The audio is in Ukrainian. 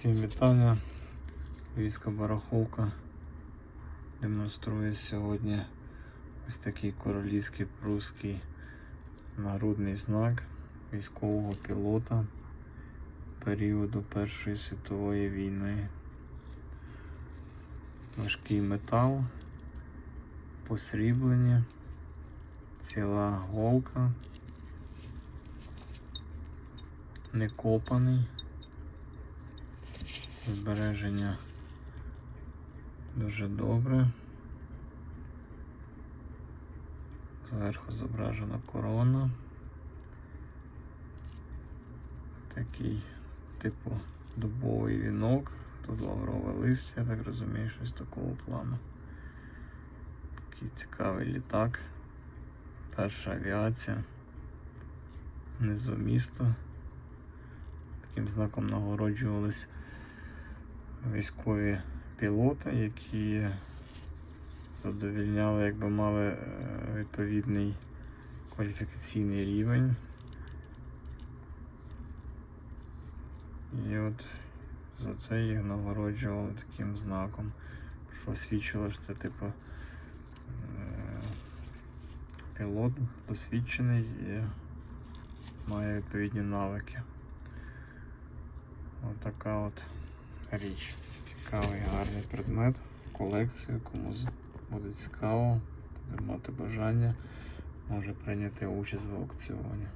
Всім вітання. Львівська барахолка демонструє сьогодні ось такий королівський прусський нагрудний знак військового пілота періоду Першої світової війни. Важкий метал, посріблення, ціла голка, не копаний. Збереження дуже добре. Зверху зображена корона. Такий типу дубовий вінок. Тут лаврове листя, я так розумію, щось такого плану. Такий цікавий літак. Перша авіація. Внизу місто. Таким знаком нагороджувались військові пілоти, які задовільняли, якби мали е, відповідний кваліфікаційний рівень. І от за це їх нагороджували таким знаком, що свідчило, що це типу е, пілот досвідчений і має відповідні навики. Отака от річ. Цікавий, гарний предмет, колекція, комусь буде цікаво, буде мати бажання, може прийняти участь в аукціоні.